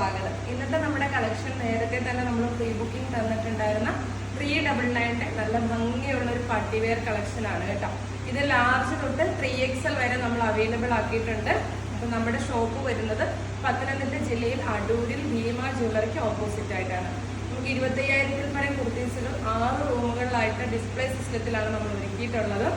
സ്വാഗതം. ഇന്നത്തെ നമ്മുടെ കളക്ഷൻ നേരത്തെ തന്നെ നമ്മൾ പ്രീ ബുക്കിംഗ് തന്നിട്ടുണ്ടായിരുന്ന ത്രീ ഡബിൾ നയന്റെ നല്ല ഭംഗിയുള്ള ഒരു പട്ടിവെയർ കളക്ഷൻ ആണ് കേട്ടോ. ഇത് ലാർജ് തൊട്ട് ത്രീ എക്സൽ വരെ നമ്മൾ അവൈലബിൾ ആക്കിയിട്ടുണ്ട്. അപ്പോൾ നമ്മുടെ ഷോപ്പ് വരുന്നത് പത്തനംതിട്ട ജില്ലയിൽ അടൂരിൽ ഭീമ ജ്വല്ലറിക്ക് ഓപ്പോസിറ്റ് ആയിട്ടാണ്. നമുക്ക് ഇരുപത്തയ്യായിരത്തിൽ പരം കുർത്തീസുകൾ ആറ് റൂമുകളിലായിട്ട് ഡിസ്പ്ലേ സിസ്റ്റത്തിലാണ് നമ്മൾ ഒരുക്കിയിട്ടുള്ളത്.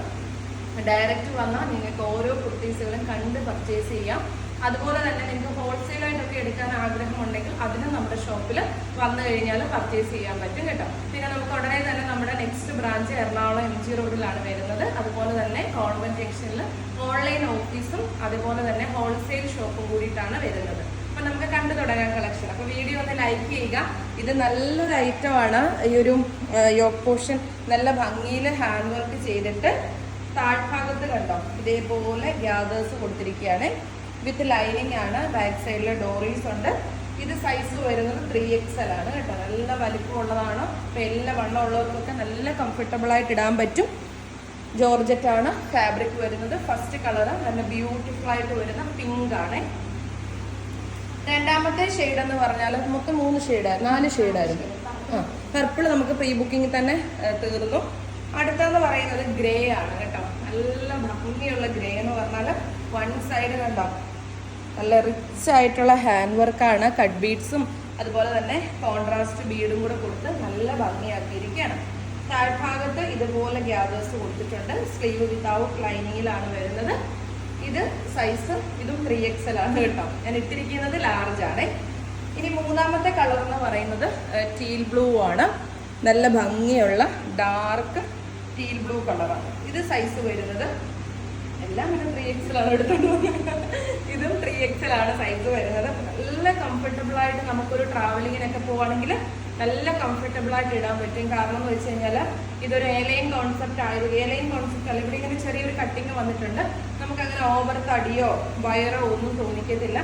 ഡയറക്റ്റ് വന്നാൽ നിങ്ങൾക്ക് ഓരോ കുർത്തീസുകളും കണ്ട് പർച്ചേസ് ചെയ്യാം. അതുപോലെ തന്നെ നിങ്ങൾക്ക് ഹോൾസെയിൽ ഹോൾസെയിലായിട്ടൊക്കെ എടുക്കാൻ ആഗ്രഹമുണ്ടെങ്കിൽ അതിന് നമ്മുടെ ഷോപ്പിൽ വന്നു കഴിഞ്ഞാൽ പർച്ചേസ് ചെയ്യാൻ പറ്റും കേട്ടോ. പിന്നെ നമുക്ക് ഉടനെ തന്നെ നമ്മുടെ next branch Ernakulam M G റോഡിലാണ് വരുന്നത്. അതുപോലെ തന്നെ ഗവൺമെന്റ് ജംഗ്ഷനിൽ ഓൺലൈൻ ഓഫീസും അതുപോലെ തന്നെ ഹോൾസെയിൽ ഷോപ്പും കൂടിയിട്ടാണ് വരുന്നത്. അപ്പൊ നമുക്ക് കണ്ടു തുടങ്ങാം കളക്ഷൻ അപ്പോൾ വീഡിയോ ഒന്ന് ലൈക്ക് ചെയ്യുക. ഇത് നല്ലൊരു ഐറ്റമാണ് ഈ ഒരു യോക്ക് പോർഷൻ നല്ല ഭംഗിയിൽ ഹാൻഡ് വർക്ക് ചെയ്തിട്ട് താഴ്ഭാഗത്ത് കണ്ടോ? ഇതേപോലെ ഗ്യാദേഴ്സ് കൊടുത്തിരിക്കുകയാണ്. വിത്ത് ലൈനിങ് ആണ് ബാക്ക് സൈഡിൽ ഡോറീസ് ഉണ്ട്. ഇത് സൈസ് വരുന്നത് ത്രീ എക്സൽ ആണ് കേട്ടോ. നല്ല വലിപ്പമുള്ളതാണ് അപ്പം എല്ലാ വണ്ണമുള്ളവർക്കൊക്കെ നല്ല കംഫർട്ടബിൾ ആയിട്ട് ഇടാൻ പറ്റും. ജോർജറ്റ് ആണ് ഫാബ്രിക് വരുന്നത്. ഫസ്റ്റ് കളർ നല്ല ബ്യൂട്ടിഫുൾ ആയിട്ട് വരുന്ന പിങ്ക് ആണ്. രണ്ടാമത്തെ ഷെയ്ഡ് എന്ന് പറഞ്ഞാൽ മൊത്തം മൂന്ന് ഷെയ്ഡായിരുന്നു നാല് ഷെയ്ഡായിരുന്നു ആ പർപ്പിൾ നമുക്ക് പ്രീ ബുക്കിംഗ് തന്നെ തീർന്നു. അടുത്തെന്ന് പറയുന്നത് ഗ്രേ ആണ് കേട്ടോ. നല്ല ഭംഗിയുള്ള ഗ്രേ എന്ന് പറഞ്ഞാൽ വൺ സൈഡ് കണ്ടോ? നല്ല റിച്ച് ആയിട്ടുള്ള ഹാൻഡ് വർക്കാണ് കട്ട് ബീഡ്സും അതുപോലെ തന്നെ കോൺട്രാസ്റ്റ് ബീഡും കൂടെ കൊടുത്ത് നല്ല ഭംഗിയാക്കിയിരിക്കുകയാണ്. താഴ്ഭാഗത്ത് ഇതുപോലെ ഗ്യാദേഴ്സ് കൊടുത്തിട്ടുണ്ട്. സ്ലീവ് വിത്തൗട്ട് ലൈനിങ്ങിലാണ് വരുന്നത്. ഇത് സൈസ് ഇതും ത്രീ എക്സൽ ആണ് കേട്ടോ. ഞാൻ ഇട്ടിരിക്കുന്നത് ലാർജ് ആണ്. ഇനി മൂന്നാമത്തെ കളർ എന്ന് പറയുന്നത് ടീൽ ബ്ലൂ ആണ്. നല്ല ഭംഗിയുള്ള ഡാർക്ക് ടീൽ ബ്ലൂ കളറാണ് ഇത് സൈസ് വരുന്നത് എല്ലാം ഇത് ത്രീ ആണ് എടുത്തത് ഇതും ത്രീ ആണ് സൈസ് വരുന്നത്. നല്ല കംഫർട്ടബിൾ ആയിട്ട് നമുക്കൊരു ട്രാവലിങ്ങിനൊക്കെ പോവാണെങ്കിൽ നല്ല കംഫർട്ടബിൾ ആയിട്ട് ഇടാൻ പറ്റും. കാരണം എന്ന് വെച്ച് കഴിഞ്ഞാൽ ഇതൊരു എലൈൻ കോൺസെപ്റ്റ് ആയത് എലൈൻ കോൺസെപ്റ്റ് അല്ല. ഇവിടെ ഇങ്ങനെ ചെറിയൊരു കട്ടിങ് വന്നിട്ടുണ്ട്. നമുക്ക് അങ്ങനെ ഓവർ തടിയോ വയറോ ഒന്നും തോന്നിക്കത്തില്ല.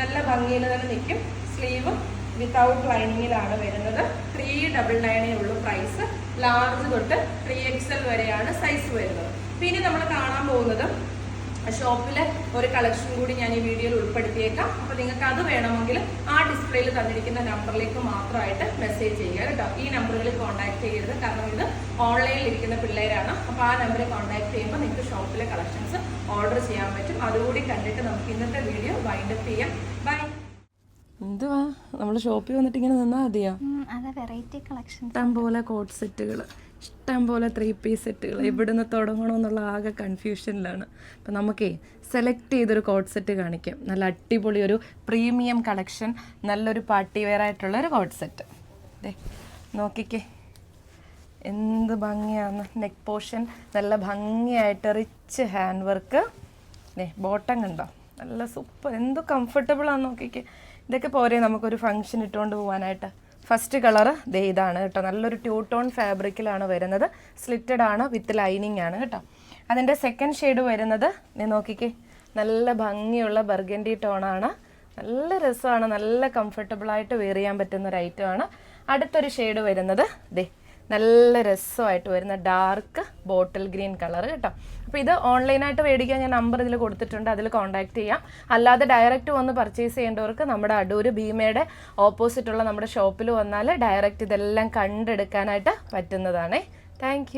നല്ല ഭംഗിയിൽ തന്നെ നിൽക്കും. സ്ലീവ് വിത്തൗട്ട് ലൈനിങ്ങിലാണ് വരുന്നത്. ത്രീ ഡബിൾ നയനേ ഉള്ളൂ പ്രൈസ് ലാർജ് തൊട്ട് ത്രീ എക്സൽ വരെയാണ് സൈസ് വരുന്നത്. പിന്നെ നമ്മൾ കാണാൻ പോകുന്നത് ഷോപ്പിലെ ഒരു കളക്ഷൻ കൂടി ഞാൻ ഈ വീഡിയോയിൽ ഉൾപ്പെടുത്തിയേക്കാം. അപ്പോൾ നിങ്ങൾക്ക് അത് വേണമെങ്കിൽ ആ ഡിസ്പ്ലേയിൽ തന്നിരിക്കുന്ന നമ്പറിലേക്ക് മാത്രമായിട്ട് മെസ്സേജ് ചെയ്യുക കേട്ടോ. ഈ നമ്പറുകളിൽ കോൺടാക്ട് ചെയ്യരുത്. കാരണം ഇത് ഓൺലൈനിൽ ഇരിക്കുന്ന പിള്ളേരാണ്. അപ്പോൾ ആ നമ്പറിൽ കോൺടാക്ട് ചെയ്യുമ്പോൾ നിങ്ങൾക്ക് ഷോപ്പിലെ കളക്ഷൻസ് ഓർഡർ ചെയ്യാൻ പറ്റും. അതുകൂടി കണ്ടിട്ട് നമുക്ക് ഇന്നത്തെ വീഡിയോ വൈൻഡ് അപ്പ് ചെയ്യാം. ബൈ എന്തുവാ? നമ്മൾ ഷോപ്പിൽ വന്നിട്ട് ഇങ്ങനെ നിന്നാൽ മതിയോ? അതെ വെറൈറ്റി കളക്ഷൻ ഇഷ്ടം പോലെ കോട്ട് സെറ്റുകൾ ഇഷ്ടം പോലെ ത്രീ പീസ് സെറ്റുകൾ എവിടുന്ന് തുടങ്ങണമെന്നുള്ള ആകെ കൺഫ്യൂഷനിലാണ് അപ്പം നമുക്കേ സെലക്ട് ചെയ്തൊരു കോഡ് സെറ്റ് കാണിക്കാം. നല്ല അടിപൊളി ഒരു പ്രീമിയം കളക്ഷൻ നല്ലൊരു പാർട്ടി വെയർ ആയിട്ടുള്ള ഒരു കോഡ് സെറ്റ് ദേ നോക്കിക്കേ. എന്ത് ഭംഗിയാണ്. നെക്ക് പോർഷൻ നല്ല ഭംഗിയായിട്ട് റിച്ച് ഹാൻഡ് വർക്ക് ദേ ബോട്ടം കണ്ടോ? നല്ല സൂപ്പർ എന്ത് കംഫർട്ടബിൾ ആണെന്ന് നോക്കിക്കേ. ഇതൊക്കെ പോരെ നമുക്കൊരു ഫംഗ്ഷൻ ഇട്ടുകൊണ്ട് പോകാനായിട്ട് ഫസ്റ്റ് കളർ ദേ ഇതാണ് കേട്ടോ. നല്ലൊരു ട്യൂ ടോൺ ഫാബ്രിക്കിലാണ് വരുന്നത്. സ്ലിറ്റഡ് ആണ് വിത്ത് ലൈനിങ് ആണ് കേട്ടോ. അതിന്റെ സെക്കൻഡ് ഷെയ്ഡ് വരുന്നത് നീ നോക്കിക്കേ. നല്ല ഭംഗിയുള്ള ബർഗൻഡി ടോണാണ് നല്ല രസമാണ് നല്ല കംഫർട്ടബിൾ ആയിട്ട് വെയർ ചെയ്യാൻ പറ്റുന്ന ഒരു ഐറ്റം ആണ്. അടുത്തൊരു ഷെയ്ഡ് വരുന്നത് ദേ. നല്ല രസമായിട്ട് വരുന്ന ഡാർക്ക് ബോട്ടിൽ ഗ്രീൻ കളർ കേട്ടോ. അപ്പോൾ ഇത് ഓൺലൈനായിട്ട് മേടിക്കാൻ ഞാൻ നമ്പർ ഇതിൽ കൊടുത്തിട്ടുണ്ട്. അതിൽ കോൺടാക്ട് ചെയ്യാം. അല്ലാതെ ഡയറക്റ്റ് വന്ന് പർച്ചേസ് ചെയ്യേണ്ടവർക്ക് നമ്മുടെ അടൂർ ഭീമയുടെ ഓപ്പോസിറ്റുള്ള നമ്മുടെ ഷോപ്പിൽ വന്നാൽ ഡയറക്റ്റ് ഇതെല്ലാം കണ്ടെടുക്കാനായിട്ട് പറ്റുന്നതാണേ. താങ്ക്